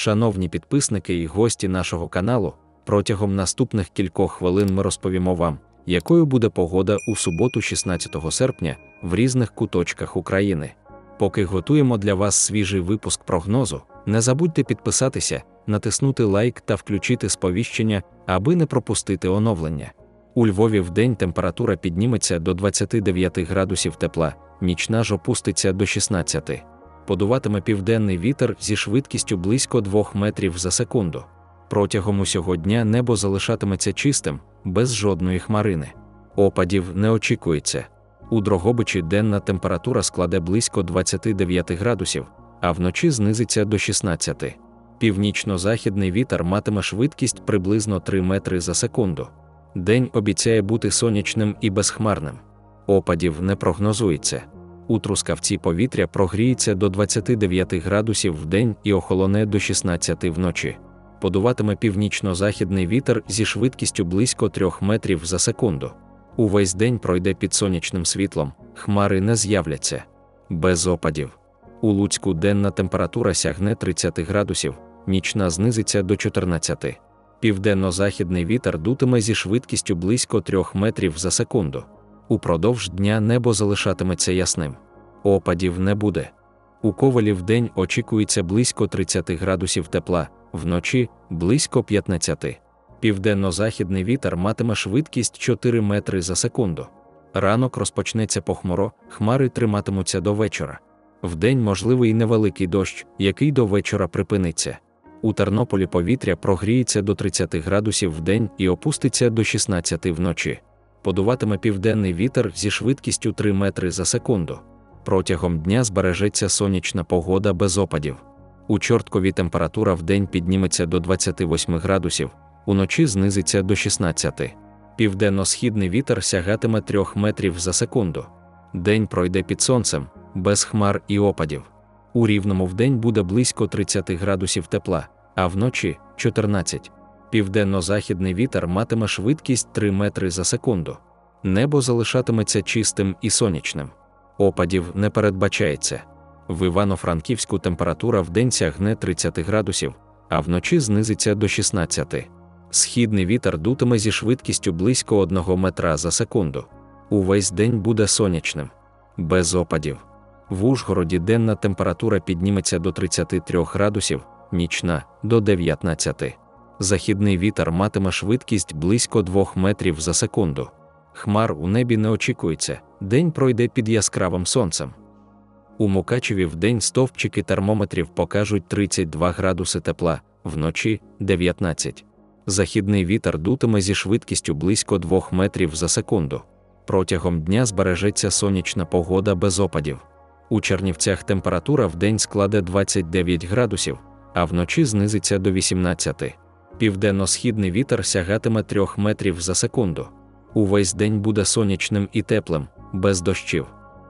Шановні підписники і гості нашого каналу, протягом наступних кількох хвилин ми розповімо вам, якою буде погода у суботу, 16 серпня, в різних куточках України. Поки готуємо для вас свіжий випуск прогнозу, не забудьте підписатися, натиснути лайк та включити сповіщення, аби не пропустити оновлення. У Львові в день температура підніметься до 29 градусів тепла, нічна ж опуститься до 16. Подуватиме південний вітер зі швидкістю близько 2 метрів за секунду. Протягом усього дня небо залишатиметься чистим, без жодної хмарини. Опадів не очікується. У Дрогобичі денна температура складе близько 29 градусів, а вночі знизиться до 16. Північно-західний вітер матиме швидкість приблизно 3 метри за секунду. День обіцяє бути сонячним і безхмарним. Опадів не прогнозується. У трускавці повітря прогріється до 29 градусів в день і охолоне до 16 вночі. Подуватиме північно-західний вітер зі швидкістю близько 3 метрів за секунду. Увесь день пройде під сонячним світлом, хмари не з'являться. Без опадів. У Луцьку денна температура сягне 30 градусів, нічна знизиться до 14. Південно-західний вітер дутиме зі швидкістю близько 3 метрів за секунду. Упродовж дня небо залишатиметься ясним. Опадів не буде. У ковалі в день очікується близько 30 градусів тепла, вночі близько 15. Південно-західний вітер матиме швидкість 4 метри за секунду. Ранок розпочнеться похмуро, хмари триматимуться до вечора. Вдень можливий невеликий дощ, який до вечора припиниться. У Тернополі повітря прогріється до 30 градусів в день і опуститься до 16 вночі. Подуватиме південний вітер зі швидкістю 3 метри за секунду. Протягом дня збережеться сонячна погода без опадів. У Чорткові температура в день підніметься до 28 градусів, уночі знизиться до 16. Південно-східний вітер сягатиме 3 метрів за секунду. День пройде під сонцем, без хмар і опадів. У рівному вдень буде близько 30 градусів тепла, а вночі 14. Південно-західний вітер матиме швидкість 3 метри за секунду. Небо залишатиметься чистим і сонячним. Опадів не передбачається. В Івано-Франківську температура вдень сягне 30 градусів, а вночі знизиться до 16. Східний вітер дутиме зі швидкістю близько 1 метра за секунду. Увесь день буде сонячним, без опадів. В Ужгороді денна температура підніметься до 33 градусів, нічна до 19. Західний вітер матиме швидкість близько 2 метрів за секунду. Хмар у небі не очікується, день пройде під яскравим сонцем. У Мукачеві в день стовпчики термометрів покажуть 32 градуси тепла, вночі 19. Західний вітер дутиме зі швидкістю близько 2 метрів за секунду. Протягом дня збережеться сонячна погода без опадів. У Чернівцях температура в день складе 29 градусів, а вночі знизиться до 18. Південно-східний вітер сягатиме 3 метрів за секунду. Увесь день буде сонячним і теплим, без дощів.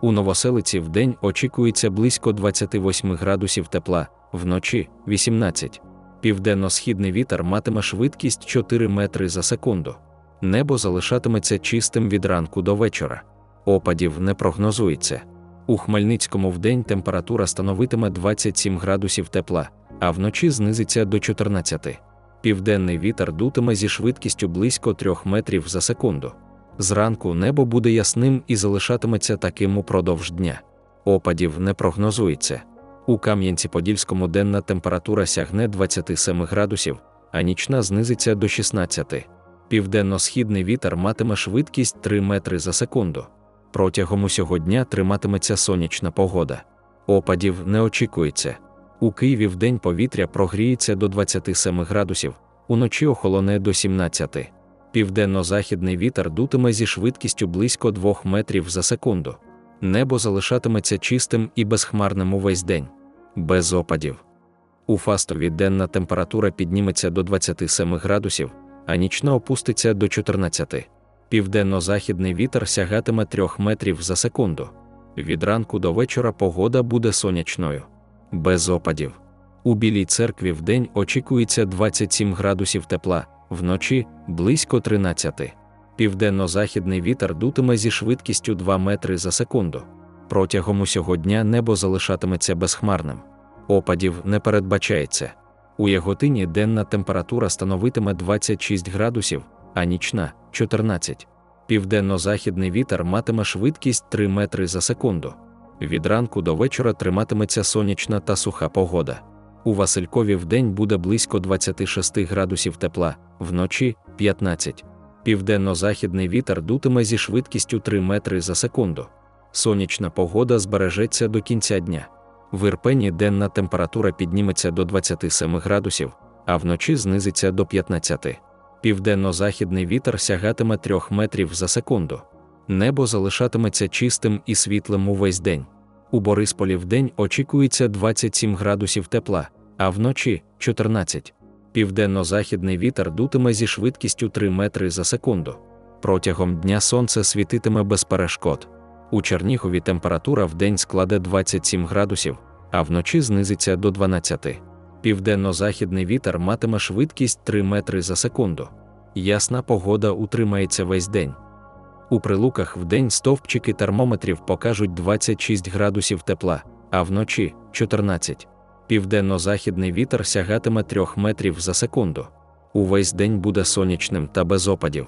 У Новоселиці в день очікується близько 28 градусів тепла, вночі 18. Південно-східний вітер матиме швидкість 4 метри за секунду. Небо залишатиметься чистим від ранку до вечора. Опадів не прогнозується. У Хмельницькому вдень температура становитиме 27 градусів тепла, а вночі знизиться до 14. Південний вітер дутиме зі швидкістю близько 3 метрів за секунду. Зранку небо буде ясним і залишатиметься таким упродовж дня. Опадів не прогнозується. У Кам'янці-Подільському денна температура сягне 27 градусів, а нічна знизиться до 16. Південно-східний вітер матиме швидкість 3 метри за секунду. Протягом усього дня триматиметься сонячна погода. Опадів не очікується. У Києві в день повітря прогріється до 27 градусів, уночі охолоне до 17. Південно-західний вітер дутиме зі швидкістю близько 2 метрів за секунду. Небо залишатиметься чистим і безхмарним увесь день, без опадів. У Фастові денна температура підніметься до 27 градусів, а нічна опуститься до 14. Південно-західний вітер сягатиме 3 метрів за секунду. Від ранку до вечора погода буде сонячною, без опадів. У Білій церкві в день очікується 27 градусів тепла, вночі близько 13. Південно-західний вітер дутиме зі швидкістю 2 метри за секунду. Протягом усього дня небо залишатиметься безхмарним. Опадів не передбачається. У Яготині денна температура становитиме 26 градусів, а нічна 14. Південно-західний вітер матиме швидкість 3 метри за секунду. Від ранку до вечора триматиметься сонячна та суха погода. У Василькові вдень буде близько 26 градусів тепла, вночі 15. Південно-західний вітер дутиме зі швидкістю 3 метри за секунду. Сонячна погода збережеться до кінця дня. В Ірпені денна температура підніметься до 27 градусів, а вночі знизиться до 15. Південно-західний вітер сягатиме 3 метрів за секунду. Небо залишатиметься чистим і світлим увесь день. У Борисполі вдень очікується 27 градусів тепла, а вночі 14. Південно-західний вітер дутиме зі швидкістю 3 метри за секунду. Протягом дня сонце світитиме без перешкод. У Чернігові температура в день складе 27 градусів, а вночі знизиться до 12. Південно-західний вітер матиме швидкість 3 метри за секунду. Ясна погода утримається весь день. У прилуках вдень стовпчики термометрів покажуть 26 градусів тепла, а вночі 14. Південно-західний вітер сягатиме 3 метрів за секунду. Увесь день буде сонячним та без опадів.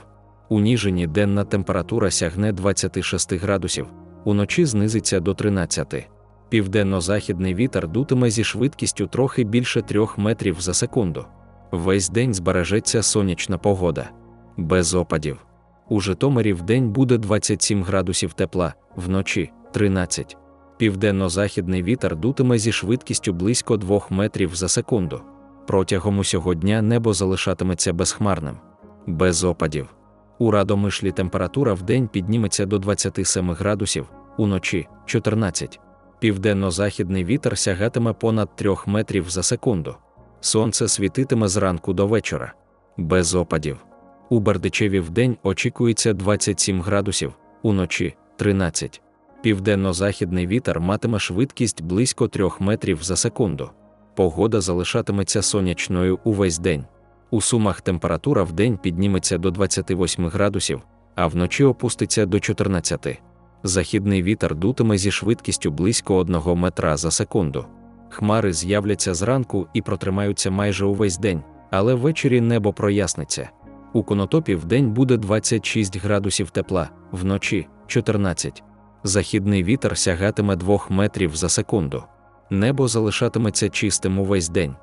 У Ніжині денна температура сягне 26 градусів, уночі знизиться до 13. Південно-західний вітер дутиме зі швидкістю трохи більше 3 метрів за секунду. Весь день збережеться сонячна погода. Без опадів. У Житомирі вдень буде 27 градусів тепла, вночі 13. Південно-західний вітер дутиме зі швидкістю близько 2 метрів за секунду. Протягом усього дня небо залишатиметься безхмарним. Без опадів. У Радомишлі температура вдень підніметься до 27 градусів, уночі 14. Південно-західний вітер сягатиме понад 3 метрів за секунду. Сонце світитиме зранку до вечора. Без опадів. У Бердичеві вдень очікується 27 градусів, уночі 13. Південно-західний вітер матиме швидкість близько 3 метрів за секунду. Погода залишатиметься сонячною увесь день. У сумах температура вдень підніметься до 28 градусів, а вночі опуститься до 14. Західний вітер дутиме зі швидкістю близько 1 метра за секунду. Хмари з'являться зранку і протримаються майже увесь день, але ввечері небо проясниться. У конотопі вдень буде 26 градусів тепла, вночі 14. Західний вітер сягатиме 2 метрів за секунду. Небо залишатиметься чистим увесь день.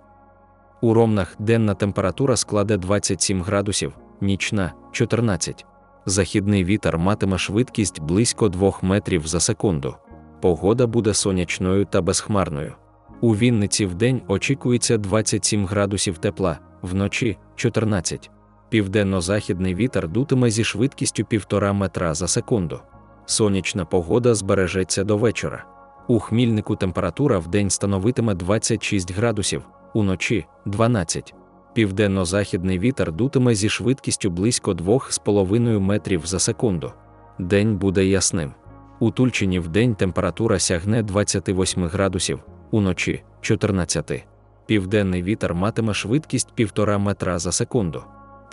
У Ромнах денна температура складе 27 градусів, нічна 14. Західний вітер матиме швидкість близько 2 метрів за секунду. Погода буде сонячною та безхмарною. У Вінниці вдень очікується 27 градусів тепла, вночі 14. Південно-західний вітер дутиме зі швидкістю 1,5 метра за секунду. Сонячна погода збережеться до вечора. У Хмільнику температура вдень становитиме 26 градусів, уночі 12. Південно-західний вітер дутиме зі швидкістю близько 2,5 метрів за секунду. День буде ясним. У Тульчині вдень температура сягне 28 градусів, уночі 14. Південний вітер матиме швидкість 1,5 метра за секунду.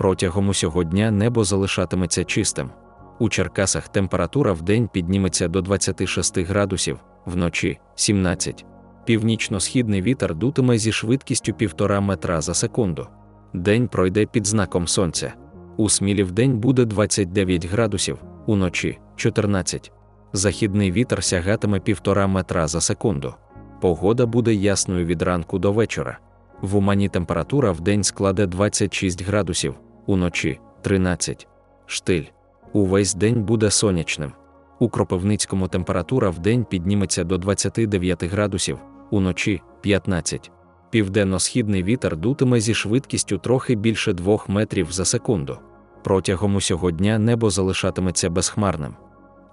Протягом усього дня небо залишатиметься чистим. У Черкасах температура вдень підніметься до 26 градусів, вночі 17. Північно-східний вітер дутиме зі швидкістю 1,5 метра за секунду. День пройде під знаком сонця. У Смілі вдень буде 29 градусів, уночі 14. Західний вітер сягатиме 1,5 метра за секунду. Погода буде ясною від ранку до вечора. В Умані температура вдень складе 26 градусів, уночі 13. Штиль. Увесь день буде сонячним. У Кропивницькому температура вдень підніметься до 29 градусів, уночі 15. Південно-східний вітер дутиме зі швидкістю трохи більше 2 метрів за секунду. Протягом усього дня небо залишатиметься безхмарним.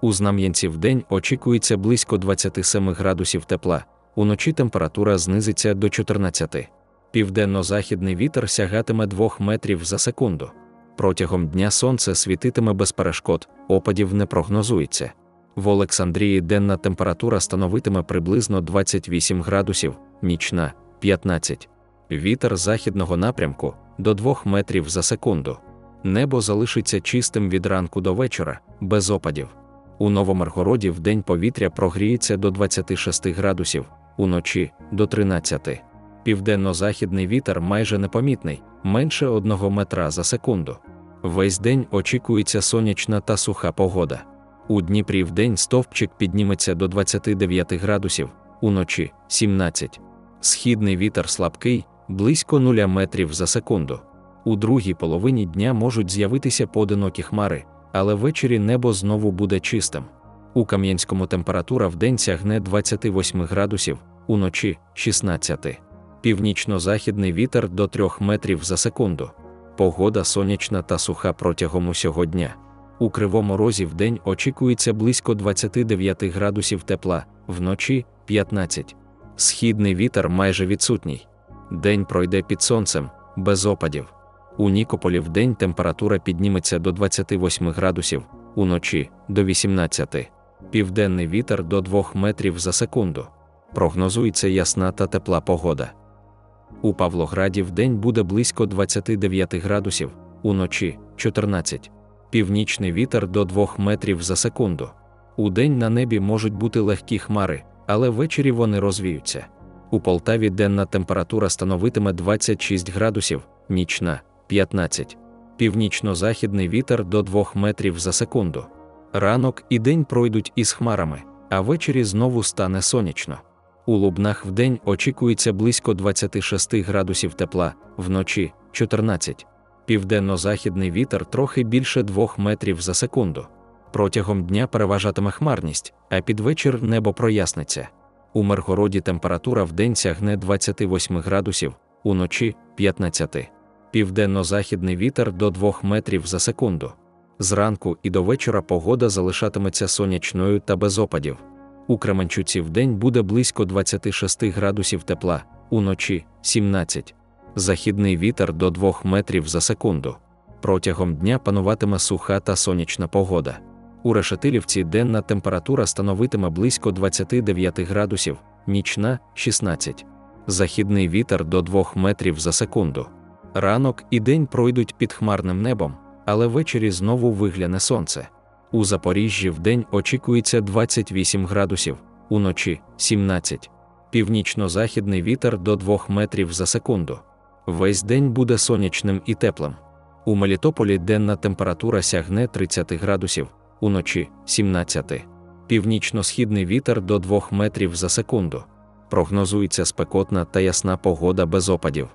У Знам'янці вдень очікується близько 27 градусів тепла, уночі температура знизиться до 14. Південно-західний вітер сягатиме 2 метрів за секунду. Протягом дня сонце світитиме без перешкод, опадів не прогнозується. В Олександрії денна температура становитиме приблизно 28 градусів, нічна 15. Вітер західного напрямку до 2 метрів за секунду. Небо залишиться чистим від ранку до вечора, без опадів. У Новомаргороді в день повітря прогріється до 26 градусів, уночі до 13. Південно-західний вітер майже непомітний, менше 1 метра за секунду. Весь день очікується сонячна та суха погода. У Дніпрі в день стовпчик підніметься до 29 градусів, уночі 17. Східний вітер слабкий, близько 0 метрів за секунду. У другій половині дня можуть з'явитися поодинокі хмари, але ввечері небо знову буде чистим. У Кам'янському температура в день сягне 28 градусів, уночі 16. Північно-західний вітер до 3 метрів за секунду. Погода сонячна та суха протягом усього дня. У кривому розі в день очікується близько 29 градусів тепла, вночі 15. Східний вітер майже відсутній. День пройде під сонцем, без опадів. У Нікополі в день температура підніметься до 28 градусів, уночі до 18. Південний вітер до 2 метрів за секунду. Прогнозується ясна та тепла погода. У Павлограді в день буде близько 29 градусів, уночі 14. Північний вітер до 2 метрів за секунду. У день на небі можуть бути легкі хмари, але ввечері вони розвіються. У Полтаві денна температура становитиме 26 градусів, нічна 15. Північно-західний вітер до 2 метрів за секунду. Ранок і день пройдуть із хмарами, а ввечері знову стане сонячно. У Лубнах вдень очікується близько 26 градусів тепла, вночі 14. Південно-західний вітер трохи більше 2 метрів за секунду. Протягом дня переважатиме хмарність, а під вечір небо проясниться. У Миргороді температура вдень сягне 28 градусів, уночі 15. Південно-західний вітер до 2 метрів за секунду. Зранку і до вечора погода залишатиметься сонячною та без опадів. У Кременчуці вдень буде близько 26 градусів тепла, уночі 17. Західний вітер до 2 метрів за секунду. Протягом дня пануватиме суха та сонячна погода. У Решетилівці денна температура становитиме близько 29 градусів, нічна 16. Західний вітер до 2 метрів за секунду. Ранок і день пройдуть під хмарним небом, але ввечері знову вигляне сонце. У Запоріжжі вдень очікується 28 градусів, уночі 17. Північно-західний вітер до 2 метрів за секунду. Весь день буде сонячним і теплим. У Мелітополі денна температура сягне 30 градусів, уночі 17. Північно-східний вітер до 2 метрів за секунду. Прогнозується спекотна та ясна погода без опадів.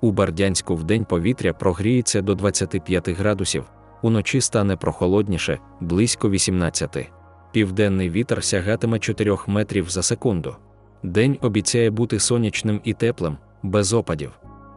У Бардянську вдень повітря прогріється до 25 градусів, уночі стане прохолодніше, близько 18. Південний вітер сягатиме 4 метрів за секунду. День обіцяє бути сонячним і теплим, без опадів.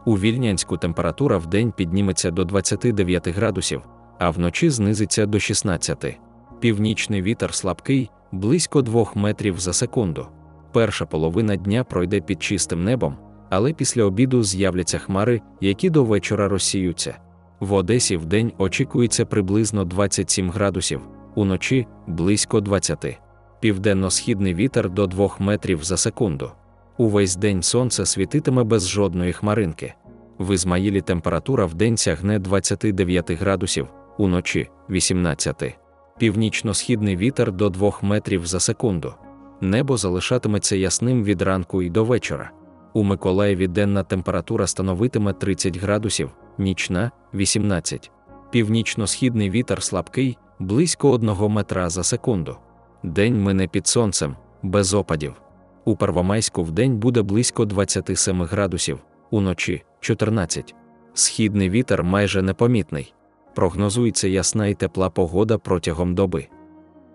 У Вільнянську температура в день підніметься до 29 градусів, а вночі знизиться до 16. Північний вітер слабкий, близько 2 метрів за секунду. Перша половина дня пройде під чистим небом, але після обіду з'являться хмари, які до вечора розсіються. В Одесі в день очікується приблизно 27 градусів, уночі близько 20. Південно-східний вітер до 2 метрів за секунду. Увесь день сонце світитиме без жодної хмаринки. В Ізмаїлі температура в день сягне 29 градусів, уночі 18. Північно-східний вітер до 2 метрів за секунду. Небо залишатиметься ясним від ранку і до вечора. У Миколаєві денна температура становитиме 30 градусів, нічна 18. Північно-східний вітер слабкий, близько 1 метра за секунду. День мине під сонцем, без опадів. У Первомайську вдень буде близько 27 градусів, уночі 14. Східний вітер майже непомітний. Прогнозується ясна і тепла погода протягом доби.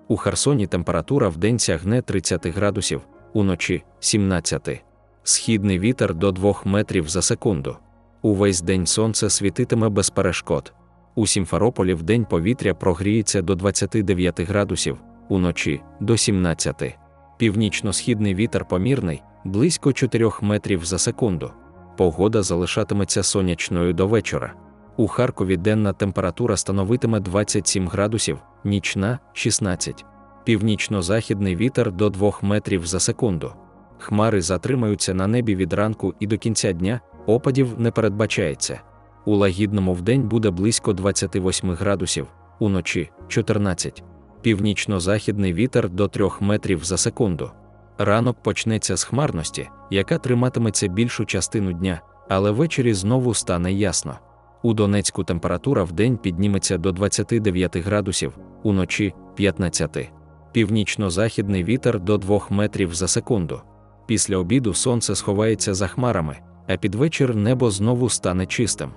У Херсоні температура вдень сягне 30 градусів, уночі 17. Східний вітер до 2 метрів за секунду. Увесь день сонце світитиме без перешкод. У Сімферополі в день повітря прогріється до 29 градусів, уночі до 17. Північно-східний вітер помірний, близько 4 метрів за секунду. Погода залишатиметься сонячною до вечора. У Харкові денна температура становитиме 27 градусів, нічна 16. Північно-західний вітер до 2 метрів за секунду. Хмари затримаються на небі від ранку і до кінця дня, опадів не передбачається. У лагідному вдень буде близько 28 градусів, уночі 14. Північно-західний вітер до 3 метрів за секунду. Ранок почнеться з хмарності, яка триматиметься більшу частину дня, але ввечері знову стане ясно. У Донецьку температура в день підніметься до 29 градусів, уночі 15. Північно-західний вітер до 2 метрів за секунду. Після обіду сонце сховається за хмарами, а під вечір небо знову стане чистим.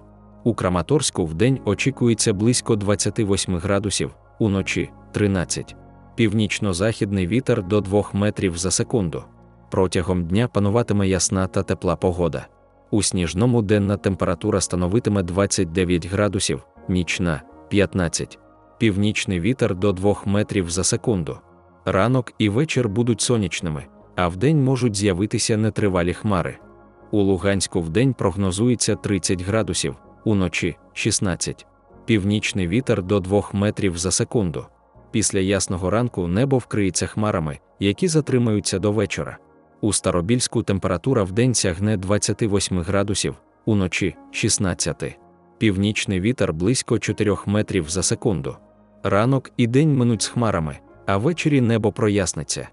У Краматорську вдень очікується близько 28 градусів, уночі 13. Північно-західний вітер до 2 метрів за секунду. Протягом дня пануватиме ясна та тепла погода. У сніжному денна температура становитиме 29 градусів, нічна 15. Північний вітер до 2 метрів за секунду. Ранок і вечір будуть сонячними, а вдень можуть з'явитися нетривалі хмари. У Луганську вдень прогнозується 30 градусів, уночі 16. Північний вітер до 2 метрів за секунду. Після ясного ранку небо вкриється хмарами, які затримаються до вечора. У Старобільську температура вдень сягне 28 градусів, уночі 16. Північний вітер близько 4 метрів за секунду. Ранок і день минуть з хмарами, а ввечері небо проясниться.